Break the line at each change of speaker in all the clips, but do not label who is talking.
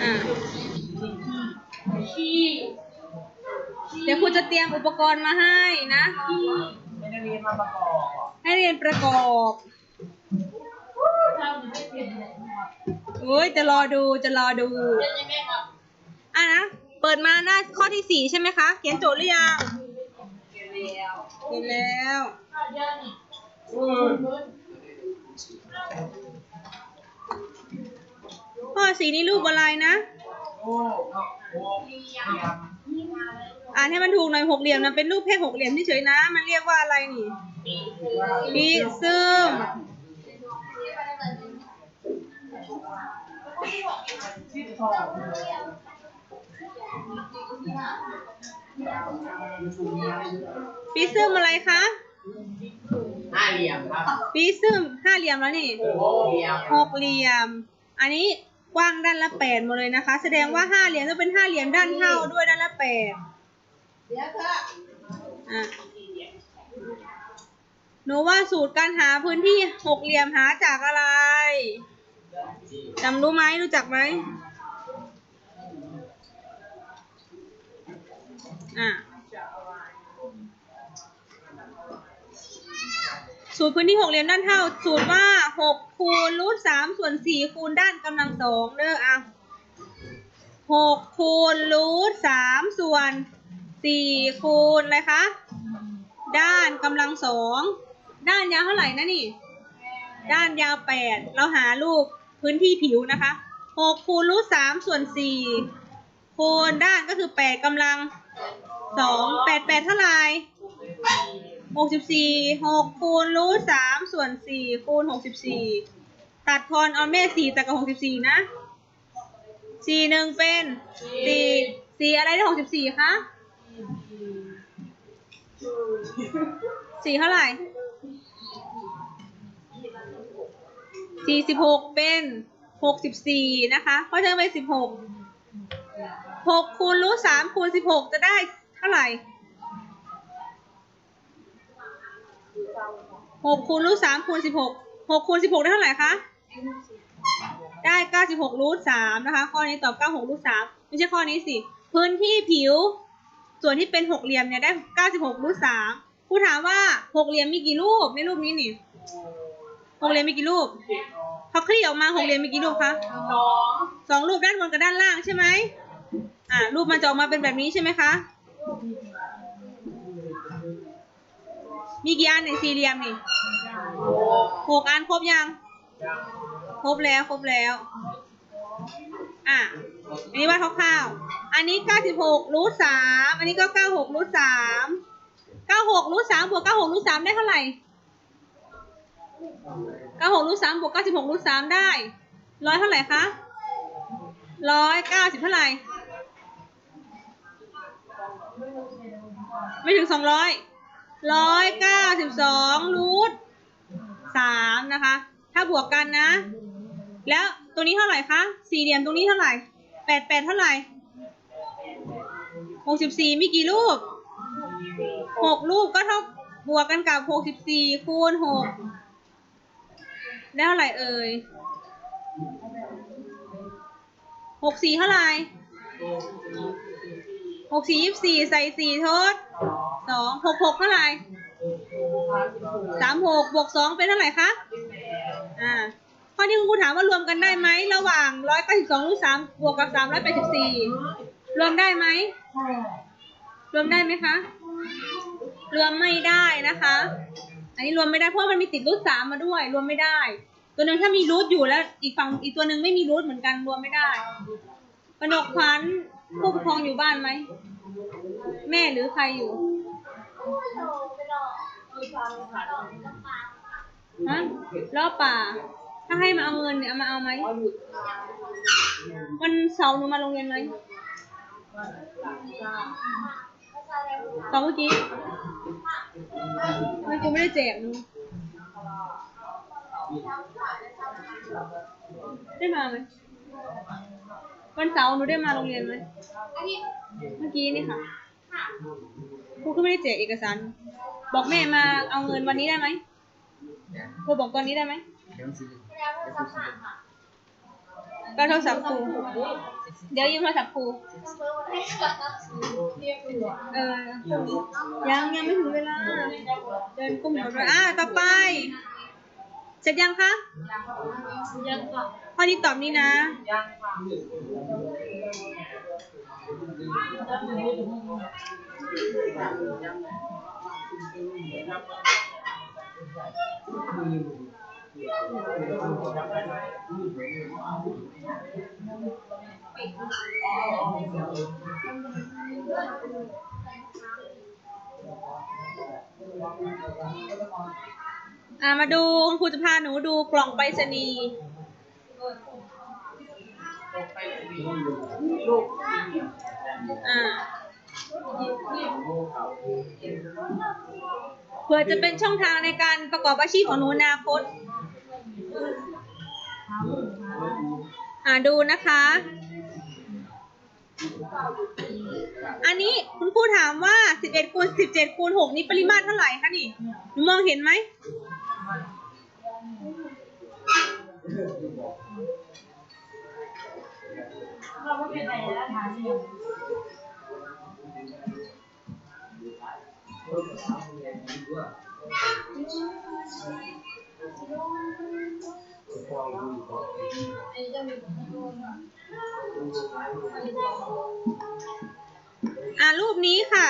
อ่า
ขี้
เดี๋ยวครูจะเตรียมอุปกรณ์มาให้นะ
ไม่ได้เรียนมาประกอบ
ให้เรียนประกอบ
ทำไม่เป็นเลย
โอ้ยจะรอดูจะรอดู
เป็นยังไงครับ
อะนะเปิดมาหน้าข้อที่สี่ใช่ไหมคะ เขียนโจทย์หรือยัง
เก็บแล้ว
เขียนแล้ว
ข้าวเยอะนี่
ข้อสี่นี่รูปอะไรนะ
โอ้โอ้เรียน
อ่านให้มันถูกหน่อยหกเหลี่ยมนะเป็นรูปแค่หกเหลี่ยมเฉยๆนะ มันเรียกว่าอะไรนี่ปีซึม
ที่ทอง
ปีซึมอะไรคะ
ห้าเหลี่ยมครับ
ปีซึมห้าเหลี่ยมแล้วนี่
โอ้เหลี่ยม
หกเหลี่ยม อันนี้ก ว้างด้านละแปดหมดเลยนะคะ แสดงว่าห้าเหลี่ยมต้องเป็นห้าเหลี่ยมด้านเท่าด้วยด้านละแปด
เดี๋ยวเถอะ
อะหนูว่าสูตรการหาพื้นที่หกเหลี่ยมหาจากอะไรจำรู้ไหมรู้จักไหมอะ สูตรพื้นที่หกเหลี่ยมด้านเท่า สูตรว่าหกคูณรูทสามส่วนสี่คูณด้านกำลังสองเด้ออะหกคูณรูทสามส่วนสี่คูณอะไรคะ ด้านกำลังสองด้านยาวเท่าไหร่นะนี่ ด้านยาวแปดเราหารูปพื้นที่ผิวนะคะหกคูณรูทสามส่วนสี่คูณด้านก็คือแปดกำลังสองแปดแปดเท่าไหร่ หกสิบสี่หกคูณรูทสามส่วนสี่คูณหกสิบสี่ตัดทอนเอาแม่สี่แต่กับหกสิบสี่นะสี่หนึ่งเป็นสี่สี่อะไรได้หกสิบสี่คะสี่เท่าไหร่สี่สิบหกเป็นหกสิบสี่นะคะ เพราะฉะนั้นเป็นสิบหกหกคูณรูทสามคูณสิบหกจะได้เท่าไหร่ หกคูณรูทสามคูณสิบหกหกคูณสิบหกได้เท่าไหร่คะ ได้เก้าสิบหกรูทสามนะคะ ข้อนี้ตอบเก้าหกรูทสามไม่ใช่ข้อนี้สิ พื้นที่ผิว ส่วนที่เป็นหกเหลี่ยมเนี่ยได้เก้าสิบหกรูทสามครูถามว่าหกเหลี่ยมมีกี่รูปในรูปนี้นี่หกเหลี่ยมมีกี่รูปเขาคลี่ออกมาหกเหลี่ยมมีกี่รูปคะ
สอง
สองรูปด้านบนกับด้านล่างใช่ไหมอ่ารูปมันจะออกมาเป็นแบบนี้ใช่ไหมคะ มีกี่อันในสี่เหลี่ยมนี่หกอันครบยัง ครบแล้วครบแล้ว อะ อันนี้ว่าคร่าวๆ อันนี้เก้าสิบหกรูทสามอันนี้ก็เก้าหกรูทสามเก้าหกรูทสามบวกเก้าหกรูทสามได้เท่าไหร่เก้าหกรูทสามบวกเก้าสิบหกรูทสามได้ร้อยเท่าไหร่คะร้อยเก้าสิบเท่าไหร่ ไม่ถึงสองร้อย ร้อยเก้าสิบสองรูทสามนะคะ ถ้าบวกกันนะ แล้วตัวนี้เท่าไหร่คะสี่เหลี่ยมตรงนี้เท่าไหร่แปดแปดเท่าไหร่หกสิบสี่มีกี่รูปหกรูปก็เท่าบวกกันกับหกสิบสี่คูณหกได้เท่าไหร่เอ่ยหกสี่เท่าไหร่ หกสี่ยี่สี่ใส่สี่ทดสองหกหกเท่าไหร่สามหกบวกสองเป็นเท่าไหร่คะอ่าข้อที่คุณครูถามว่ารวมกันได้ไหมระหว่างร้อยเก้าสิบสองรูทสามบวกกับสามร้อยแปดสิบสี่รวมได้ไหมรวมได้ไหมคะ รวมไม่ได้นะคะ อันนี้รวมไม่ได้เพราะมันมีติดรูทสามมาด้วย รวมไม่ได้ ตัวหนึ่งถ้ามีรูทอยู่แล้วอีกฝั่งอีกตัวหนึ่งไม่มีรูทเหมือนกันรวมไม่ได้กนกขวัญ ผู้ปกครองอยู่บ้านไหม แม่หรือใครอยู่ ฮะล้อป่า ถ้าให้มาเอาเงินเนี่ยเอามาเอาไหม วันเสาร์หนูมาโรงเรียนไหมเสาร์เมื่อกี้ไม่กูไม่ได้แจกหนูได้มาไหม วันเสาร์หนูได้มาโรงเรียนไหมเมื่อกี้นี่ค่ะครูก็ไม่ได้แจกเอกสาร บอกแม่มาเอาเงินวันนี้ได้ไหมครูบอกตอนนี้ได้ไหมก็โทรศัพท์ครูเดี๋ยวยืมโทรศัพท์ครู
เรียกด่ว
เออยังยังไม่ถึงเวลา เดินกุ้มกับอ่าต่อไป เสร็จยังคะ
ยังค่ะ
ข้อนี้ตอบนี้นะ
ยังค่ะ
อ่ามาดูคุณครูจะพาหนูดูกล่องไปรษณีย์
เหลี่ยม
อ่าเพื่อจะเป็นช่องทางในการประกอบอาชีพของหนูในอนาคต อ่าดูนะคะ อันนี้คุณครูถามว่า 11คูณ17คูณ6นี่ปริมาตรเท่าไหร่คะนี่ หนูมองเห็นไหม
เราไม่เป็นไรแล้วทาเนี่ย
อ่ารูปนี้ค่ะ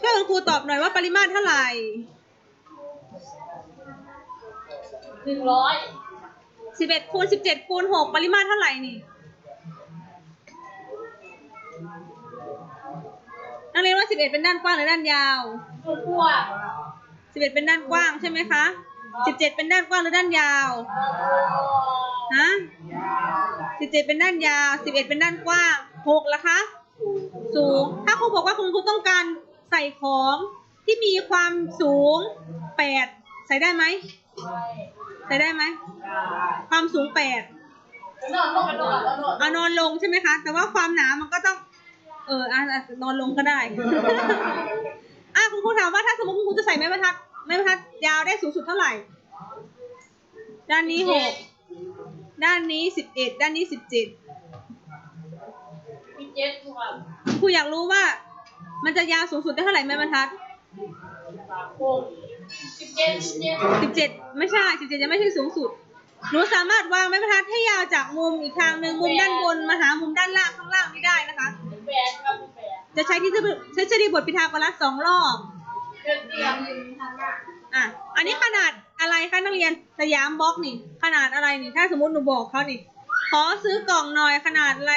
ช่วยคุณครูตอบหน่อยว่าปริมาตรเท่าไหร่
หนึ่งร้อย
11คูณ17คูณ6ปริมาตรเท่าไหร่นี่ นักเรียนว่า11เป็นด้านกว้างหรือด้านยาว
ตัวพวก
11เป็นด้านกว้างใช่ไหมคะ17เป็นด้านกว้างหรือด้านยาวฮะ17เป็นด้านยาว11เป็นด้านกว้าง6ล่ะคะ สูง ถ้าครูบอกว่าคุณครูต้องการใส่ของที่มีความสูง8ใส่ได้ไหม ใส่ได้ไหม ความสูง8
นอนลงไปนอนแล้วนอน
เอานอนลงใช่ไหมคะ แต่ว่าความหนามันก็ต้อง เอออะอะนอนลงก็ได้ อะคุณครูถามว่าถ้าสมมติคุณครูจะใส่ไม้บรรทัดไม้บรรทัดยาวได้สูงสุดเท่าไหร่ ด้านนี้หก ด้านนี้สิบเอ็ด ด้านนี้สิบเจ็ด
มีเจ็ดตัว
ครูอยากรู้ว่า มันจะยาวสูงสุดได้เท่าไหร่ไม้บรรทัด
สามหก สิบเจ็ดสิบเจ็ด
สิบเจ็ดไม่ใช่สิบเจ็ดยังไม่ใช่สูงสุด หนูสามารถวางไม้บรรทัดให้ยาวจากมุมอีกทางหนึ่งมุมด้านบนมาหามุมด้านล่างข้างล่างไม่ได้นะคะ
แปดครับแปด
จะใช้ที่ใช้ทฤษฎีบทพิทาโกรัสสองรอบ
เจ็ดเตียงทางหน้า
อะ อันนี้ขนาดอะไรคะนักเรียนสยามบล็อกนี่ ขนาดอะไรนี่ ถ้าสมมติหนูบอกเขานี่ ขอซื้อกล่องหน่อยขนาดอะไร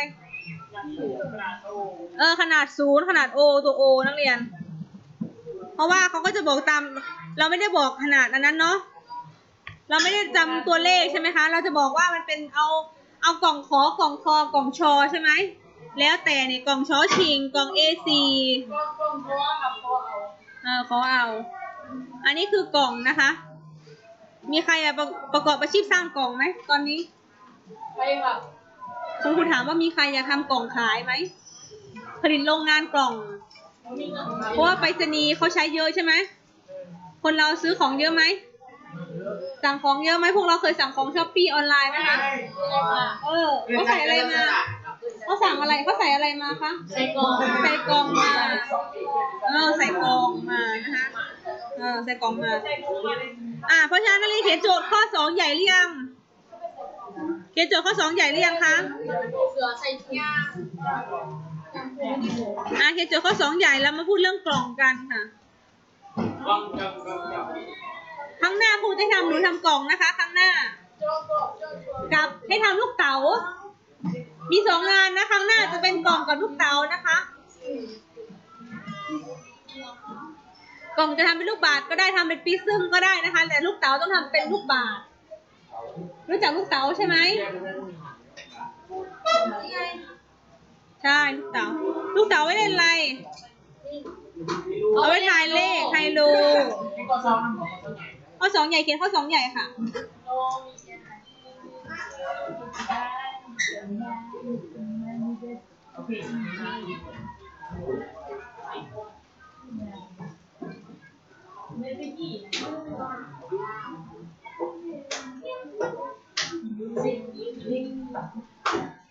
เออขนาดศูนย์ขนาดโอตัวโอนักเรียน เพราะว่าเขาก็จะบอกตาม เราไม่ได้บอกขนาดอันนั้นเนาะเราไม่ได้จำตัวเลขใช่ไหมคะ เราจะบอกว่ามันเป็นเอาเอากล่องขอกล่องคอกล่องชอใช่ไหมแล้วแต่เนี่ยกล่องชอชิงกล่อง A4
ก็ต้องเพราะว่ากับเพราะเอา
เออขอเอา อันนี้คือกล่องนะคะ มีใครอะประประกอบอาชีพสร้างกล่องไหมตอนนี้
ไปครับ
คุณครูถามว่ามีใครอยากทำกล่องขายไหมผลิตโรงงานกล่อง
เงิน
เพราะว่าไปรษณีย์เขาใช้เยอะใช่ไหม คนเราซื้อของเยอะไหม สั่งของเยอะไหมพวกเราเคยสั่งของช้อปปี้ออนไลน์ไหมคะ เออเขาใส่อะไรมาเขาสั่งอะไรเขาใส่อะไรมาคะ
ใส่กล่อง
ใส่กล่องมา เออ ใส่กล่องมานะคะ เออ ใส่กล่องมา อ่า เพราะฉะนั้นนักเรียนเขียนโจทย์ข้อสองใหญ่หรือยัง เขียนโจทย์ข้อสองใหญ่หรือยังคะ
เสือใส่ถุงยาง
อ่าเขียนโจทย์ข้อสองใหญ่แล้วมาพูดเรื่องกล่องกันค่ะ ครั้งหน้าครูจะทำหนูทำกล่องนะคะ ครั้งหน้า
กั
บให้ทำลูกเต๋า มีสองงานนะครั้งหน้าจะเป็นกล่องกับลูกเต๋านะคะ กล่องจะทำเป็นลูกบาศก์ก็ได้ทำเป็นปีซึมก็ได้นะคะ แต่ลูกเต๋าต้องทำเป็นลูกบาศก์รู้จักลูกเต๋าใช่ไหมใช่ลูกเต๋าลูกเต๋าไว้เล่นอะไร เอาไว้ทายเลขไฮโลข้อสองใหญ่เขียนข้อสองใหญ่ค่ะ
Thank
you.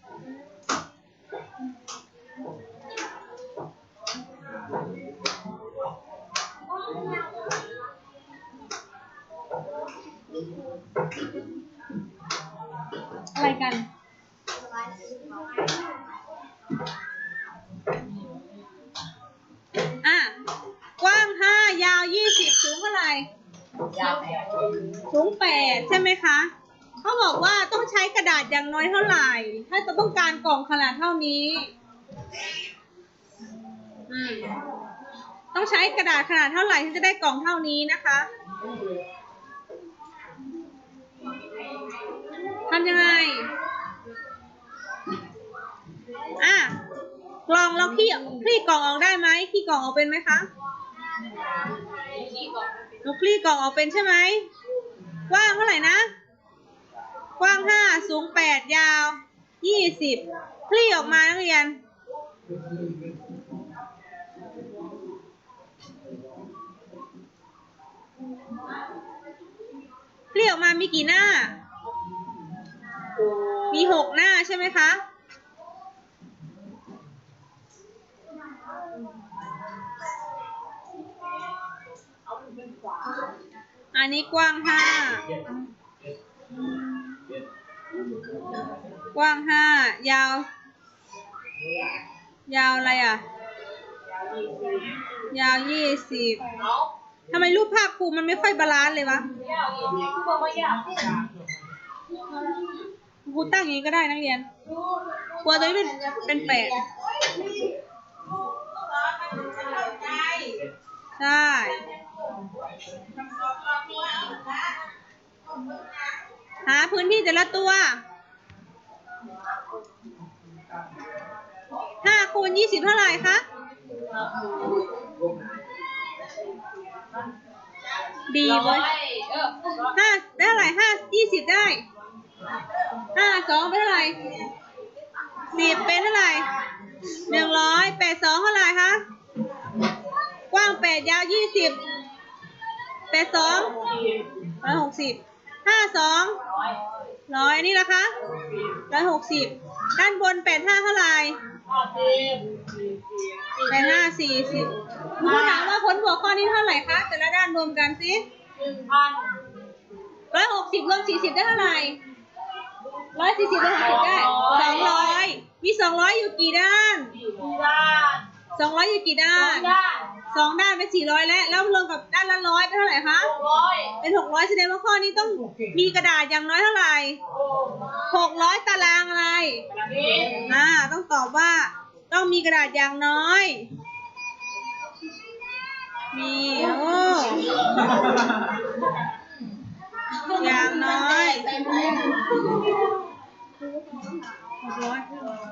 อ
ย่างน้อยเท่าไหร่ ถ้าจะต้องการกล่องขนาดเท่านี้อืมต้องใช้กระดาษขนาดเท่าไหร่ถึงจะได้กล่องเท่านี้นะคะทำยังไง อะ กล่องเราขี้คลี่กล่องออกได้ไหมคลี่กล่องออกเป็นไหมคะ
นก่อน
เราคลี่กล่องออกเป็นใช่ไหมว้างเท่าไหร่นะ กว้างห้าสูงแปดยาวยี่สิบคลี่ออกมานักเรียน คลี่ออกมามีกี่หน้า มีหกหน้าใช่ไหมคะ อันนี้กว้างห้า กว้างห้ายาว ยาวอะไรอะ ยาวยี่สิบทำไมรูปภาพครูมันไม่ค่อยบาลานซ์เลยวะ
ค
รูตั้งอย่างนี้ก็ได้นักเรียนกลัวตัวนี้เป็นเป็นแปดใช่ หาพื้นที่แต่ละตัวห้าคูณยี่สิบเท่าไหร่คะดีเว้
ย
ห้าได้เท่าไหร่ห้ายี่สิบได้ห้าสองเป็นเท่าไหร่สิบเป็นเท่าไหร่หนึ่งร้อยแปดสองเท่าไหร่คะกว้างแปดยาวยี่สิบแปดสองร้อยหกสิบ ห้าสอง
ร้อย
อยนี่ละคะร้อยหกสิบด้านบนแปดห้าเท่าไหร่แปดห้าสี่สิบคุณครูถามว่าผลบวกข้อนี้เท่าไหร่คะแต่ละด้านรวมกันสิ
หนึ่งพัน
ร้อยหกสิบรวมสี่สิบได้เท่าไหร่ร้อยสี่สิบรวมหกสิบได้สองร้อยมีสองร้อยอยู่กี่ด้าน
สี่ด้าน
สองร้อยอยู่กี่ด้า
สอน งด้าน
สองด้านเป็นสี่ร้อยแล้วแล้วรวมกับด้านละร้อยเป็นเท่าไหร่คะ
หกร้อย
เป็นหกร้อยแสดงว่าข้อนี้ต้องมีกระดาษอย่างน้อยเท่าไหร่
โอ้
หกร้อยตารางอะไร
กระดิ่ง
อ่า ต้องตอบว่า ต้องมีกระดาษอย่างน้อย มีโอ้อย่างน้อยหกร้อย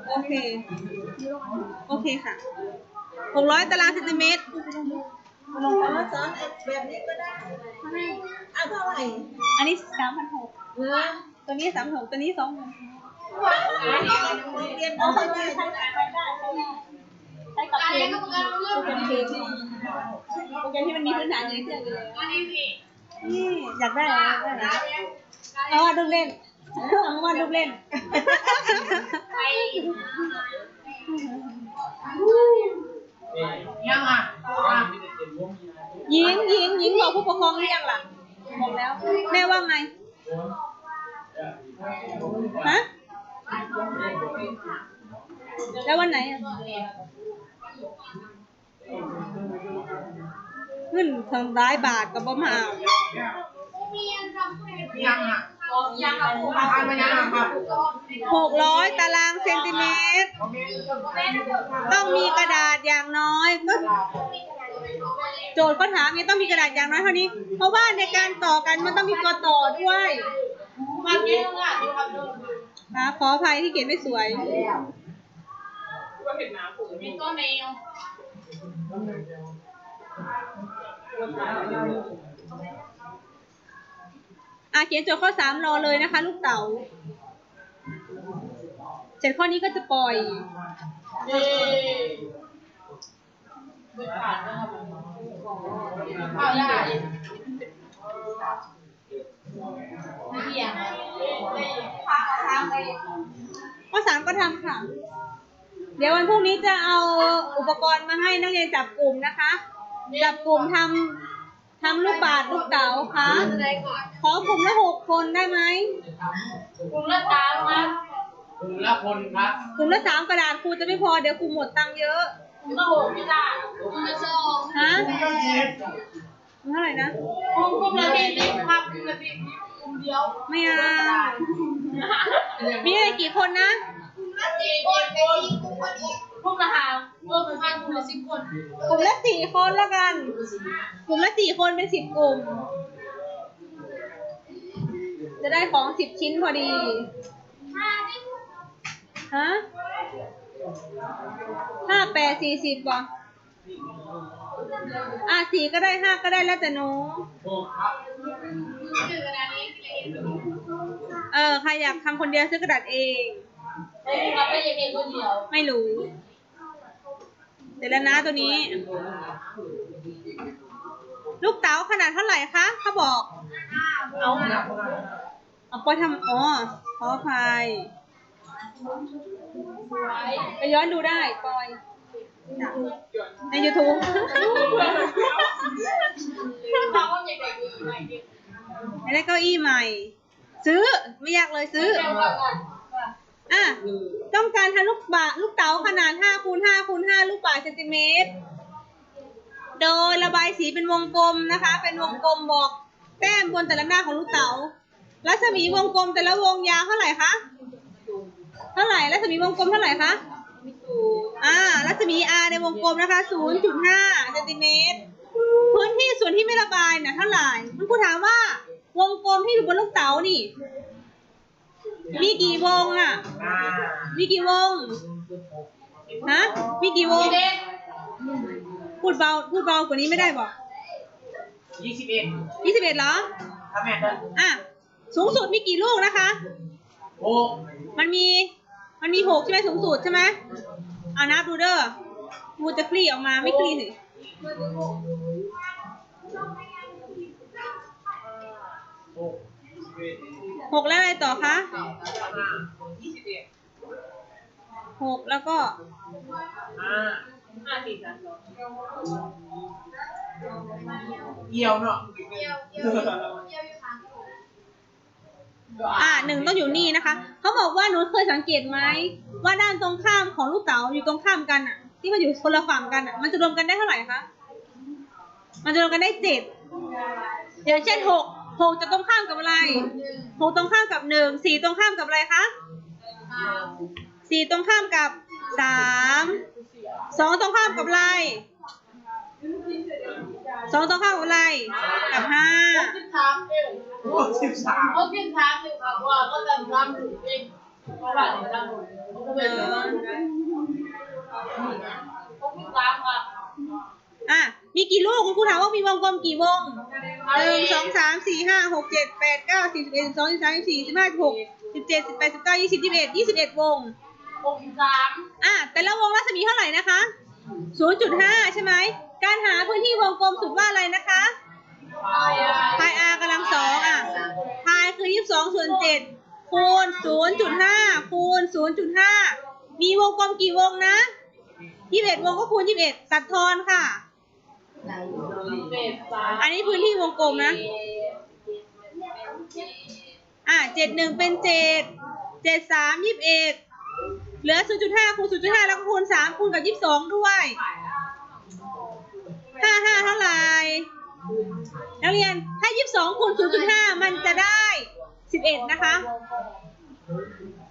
โอเค โอเคค่ะ หกร้อยตารางเซนติเมตร
ลงมาสอนแบบนี้ก็ได้เอาเท่าไหร่
อันนี้สามพันหก
เออ
ตัวนี้สามหกตัวนี้สองพัน
เรียนเอาเข้าใจ
ใช้ได้ใช้กับเพนโปรแกรมเพนโปรแกรมที่มันมีพื้นฐานอยู่ในเครื่องอยู่แล้ว
อันนี้พี่
นี่อยากได้อะไรอยากได้อะไรเอาวาดรูปเล่นเอาวาดรูปเล่น
ใคร ยังอะ
หญิงหญิงหญิงบอกผู้ปกครองหรือยังล่ะบอกแล้ว แม่ว่าไงฮะแล้ววันไหนอะขึ้นทำร้ายบาทกับบ่มาเอา
ยังอะ
หกร้อยตารางเซนติเมตร ต้องมีกระดาษอย่างน้อยก็โจทย์เขาถามไงต้องมีกระดาษอย่างน้อยเท่านี้ เพราะว่าในการต่อกันมันต้องมีตัวต่อด้วย
มาเก็ตอะที่ทำดู
นะขออภัยที่เขียนไม่สวย
มีตัวแมว
อะเขียนโจทย์ข้อสามรอเลยนะคะ ลูกเต๋าเสร็จข้อนี้ก็จะปล่อย
เย้ไม่ผ่านนะครับเอาได้ข้
อสามก็ทำค่ะ เดี๋ยววันพรุ่งนี้จะเอาอุปกรณ์มาให้นักเรียนจับกลุ่มนะคะ จับกลุ่มทำ ทำลูกบาศก์ลูกเต๋าคะ
แสดงก่อน
ขอกลุ่มละหกคนได้ไหม
กลุ่มละสามครับ
กลุ่มละคนครับ
กลุ่มละสามกระดาษครูจะไม่พอเดี๋ยวครูหมดตังค์เยอะ
กลุ่มละหกไม่ได้กลุ่มละสอง
ฮะเท่าไหร่นะ
กลุ่มกลุ่มละสี่สิบครับกลุ่มละสี่สิบกลุ่มเดียว
ไม่เอามีอะไรกี่คนนะ
สี่คนสี่คนกลุ่มละห้า รวมกันกลุ่มละสิบคน
กลุ่มละสี่คนแล้วกัน กลุ่มละสี่คนเป็นสิบกลุ่ม จะได้ของสิบชิ้นพอดี ฮะห้าแปดสี่สิบป่ะอะสี่ก็ได้ห้าก็ได้แล้วแต่หนูเออใครอยากทำคนเดียวซื้อกระดาษเอง
ไม่ยัง เองคนเดียว
ไม่รู้เดี๋ยวแล้วนะตัวนี้ ลูกเต๋าขนาดเท่าไหร่คะเขาบอก
เอา
เอาปอยทำอ๋อขออภัยไปย้อนดูได้ปอยใน YouTube
เขาก็ยังเด็กอยู่ใหม่เด็ก
ไม่ได้เก้าอี้ใหม่ ซื้อ ไม่ยากเลยซื้อ
เร็วกว่าก่ อะ
ต้องการทำลูกบาลูกเต๋าขนาด5คูณ5คูณ5ลูกบาศก์เซนติเมตร โดยระบายสีเป็นวงกลมนะคะ เป็นวงกลมบอกแต้มบนแต่ละหน้าของลูกเต๋ารัศมีวงกลมแต่ละวงยาวเท่าไหร่คะ เท่าไหร่รัศมีวงกลมเท่าไหร่คะอ่ารัศมี R ในวงกลมนะคะ 0.5เซนติเมตร พื้นที่ส่วนที่ไม่ระบายน่ะเท่าไหร่คุณครูถามว่าวงกลมที่อยู่บนลูกเต๋านี่ มีกี่วงอะ
อ่า
มีกี่วง ฮะ มีกี่วง
เด็ก
พูดเบา พูดเบากว่านี้ไม่ได้บอก
ยี่สิบเอ็ด
ยี่สิบเอ็ดเหรอ
ถ้าแม่เดิน
อะ สูงสุดมีกี่ลูกนะคะ
หก
มันมี มันมีหกใช่ไหมสูงสุดใช่ไหมเอานับดูเด้อกูจะคลี่ออกมาไม่คลี่สิ
หกสิบเอ็ด
หกแล้วอะไรต่อคะ
ห้ายี่สิบเอ็ด
หกแล้วก็
ห้า
ห้าสี่สามสอง
เกี่ยวเนาะ
อ่าหนึ่งต้องอยู่นี่นะคะ เขาบอกว่าหนูเคยสังเกตไหมว่าด้านตรงข้ามของลูกเต๋าอยู่ตรงข้ามกันอะที่มันอยู่คนละฝั่งกันอะมันจะรวมกันได้เท่าไหร่คะ มันจะรวมกันได้เจ็ดอย่างเช่นหก หกจะตรงข้ามกับอะไรหกตรงข้ามกับหนึ่งสี่ตรงข้ามกับอะไรคะสี่ตรงข้ามกับสามสองตรงข้ามกับอะไรสองตรงข้ามกับอะไรกับห้า
สิบสามเอง
โอ้สิบสาม
เขาสิบสามสิบสามว่าก็จะทำถูกเองเพราะว่าเดี๋ยวทำเขาก็เป็นแบบนั้นเขาสิบสามครับ
อะ มีกี่ลูกคุณครูถามว่ามีวงกลมกี่วงหนึ่งสองสามสี่ห้าหกเจ็ดแปดเก้าสิบสิบเอ็ดสิบสองสิบสามสิบสี่สิบห้าสิบหกสิบเจ็ดสิบแปดสิบเก้ายี่สิบยี่สิบเอ็ดยี่สิบเอ็ดวง
หกสิบสาม
อะแต่ละวงรัศมีเท่าไหร่นะคะ0.5ใช่ไหมการหาพื้นที่วงกลมสุดว่าอะไรนะคะพาย r กำลังสองอะพายคือ22ส่วน7คูณ0.5คูณ0.5มีวงกลมกี่วงนะ21วงก็คูณ21ตัดทอนค่ะ
เป็ดสาม
อันนี้พื้นที่วงกลมนะ อ่าเจ็ดหนึ่งเป็นเจ็ด เจ็ดสามยี่สิบเอ็ด เหลือศูนย์จุดห้าคูณศูนย์จุดห้าแล้วก็คูณสามคูณกับยี่สิบสองด้วยห้าห้าเท่าไหร่นักเรียนถ้ายี่สิบสองคูณศูนย์จุดห้ามันจะได้สิบเอ็ดนะคะ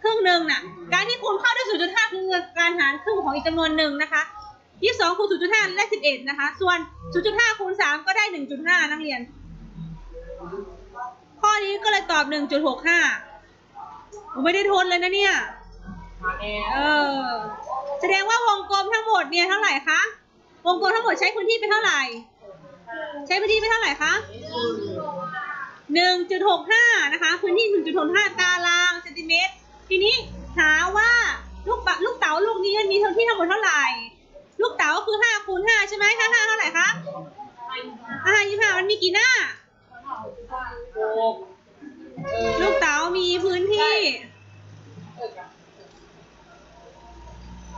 ครึ่งหนึ่งน่ะ การที่คูณเข้าด้วยศูนย์จุดห้าคือการหารครึ่งของอีกจำนวนหนึ่งนะคะ 22คูณ0.5ได้11นะคะ ส่วน0.5คูณ3ก็ได้1.5นักเรียน ข้อนี้ก็เลยตอบ1.65ผมไม่ได้ทนเลยนะเนี่ย เออ แสดงว่าวงกลมทั้งหมดเนี่ยเท่าไหร่คะ วงกลมทั้งหมดใช้พื้นที่ไปเท่าไหร่ ใช้พื้นที่ไปเท่าไหร่คะ1.65นะคะ พื้นที่1.65ตารางเซนติเมตร ทีนี้หาว่าลูกบะลูกเต๋าลูกนี้มันมีพื้นที่ทั้งหมดเท่าไหร่ ลูกเต๋าคือ5คูณ5ใช่ไหม5 5เท่าไหร่คะ5 25มันมีกี่หน้า
หกเออ
ลูกเต๋ามีพื้นที่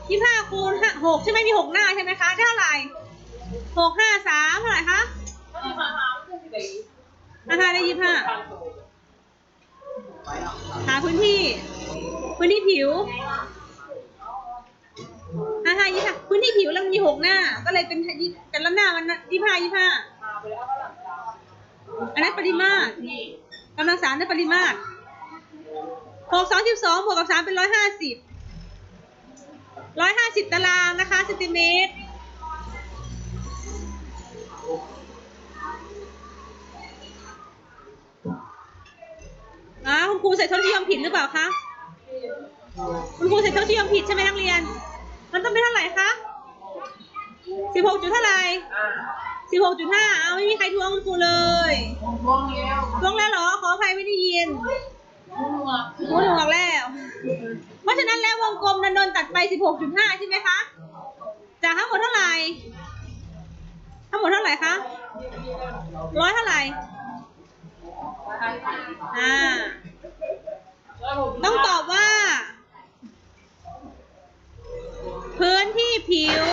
ยี่ห้าคูณหกใช่ไหมมีหกหน้าใช่ไหมคะได้เท่าไหร่หกห้าสามเท่าไหร่คะ
ไม่ได้มาหาคืสี
ห้าห้าได้ยี่ห้าหาพื้นที่ พื้นที่ผิวห้าห้ายี่ห้าพื้นที่ผิวแล้วมันมีหกหน้า ก็เลยเป็นแต่ละหน้ามันยี่ห้ายี่ห้าอันนั้นปริมาตรกำลังสามได้ปริมาตรหกสองสิบสองบวกกับสามเป็นร้อยห้าสิบร้อยห้าสิบตารางนะคะเซนติเมตรอ่าคุณครูใส่ทศนิยมผิดหรือเปล่าคะ คุณครูใส่ทศนิยมผิดใช่ไหมนักเรียน มันต้องเป็นเท่าไหร่คะสิบหกจุดเท่าไหร่สิบหกจุดห้าเอาไม่มีใครทวงคุณครูเลย
วงวงแล้ว
ทวงแล้วเหรอ ขออภัยไม่ได้ยิน
วงอะ
พูดถูกแล้ว เพราะฉะนั้นแล้ววงกลมนันโดนตัดไป16.5ใช่ไหมคะ จากทั้งหมดเท่าไหร่ ทั้งหมดเท่าไหร่คะร้อยเท่าไหร่ อ่า ต้องตอบว่า พื้นที่ผิว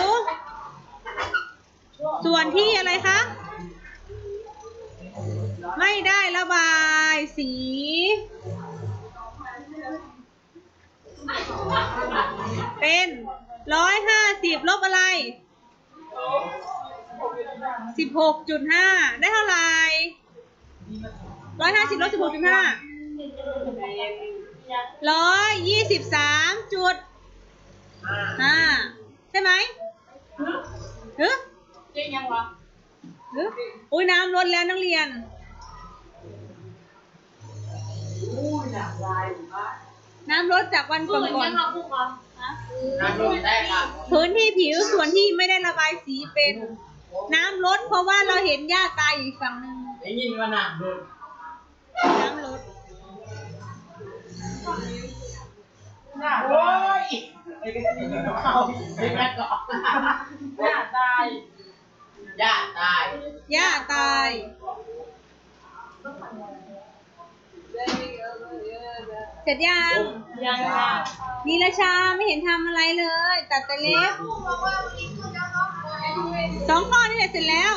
ส่วนที่อะไรคะ ไม่ได้ระบายสี เป็นร้อยห้าสิบลบอะไรสิบหกจุดห้าได้เท่าไหร่ร้อยห้าสิบลบสิบหกจุดห้าร้อยยี่สิบสามจุด ห้าใช่ไหมเฮ้ย
จริงยังวะ
เฮ้ยอุ้ยน้ำลดแล้วนักเรียน
อู้หนักลายอยู่บ้าน
น้ำลดจากวันก่อนก่อน
น้ำลงได้ค่ะ
พื้นที่ผิวส่วนที่ไม่ได้ระบายสีเป็น น้ำลดเพราะว่าเราเห็นหญ้าตายอยู่อีกฝั่งหนึ่ง
ไอ้ยินว่าหนักโดน
น้ำลด
ไอ้กระดิ่งเขาไอ้แม่ก็
หน้าตาย
ญาติตาย
หญ้าตายเสร็จยัง
ยังค่ะ
นีราชาไม่เห็นทำอะไรเลย ตัดแต่เล็บสองข้อนี่แหละเสร็จแล้ว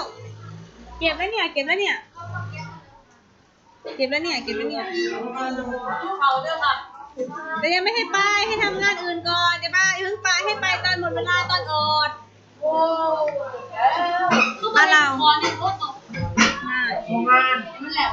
เก็บแล้วเนี่ย เก็บแล้วเนี่ย เก็บแล้วเนี่ย เก็บแล้วเนี่ย
เขาเด้อค่ะ
แต่ยังไม่ให้ไปให้ทำงานอื่นก่อนเดี๋ยวป้าย่าเพิ่งไปให้ไปตอนหมดเวลาตอนอด
โอ้แล้ว
อะเรา
คอนี่โคตรตก
อ่า
งาน
มันแหลม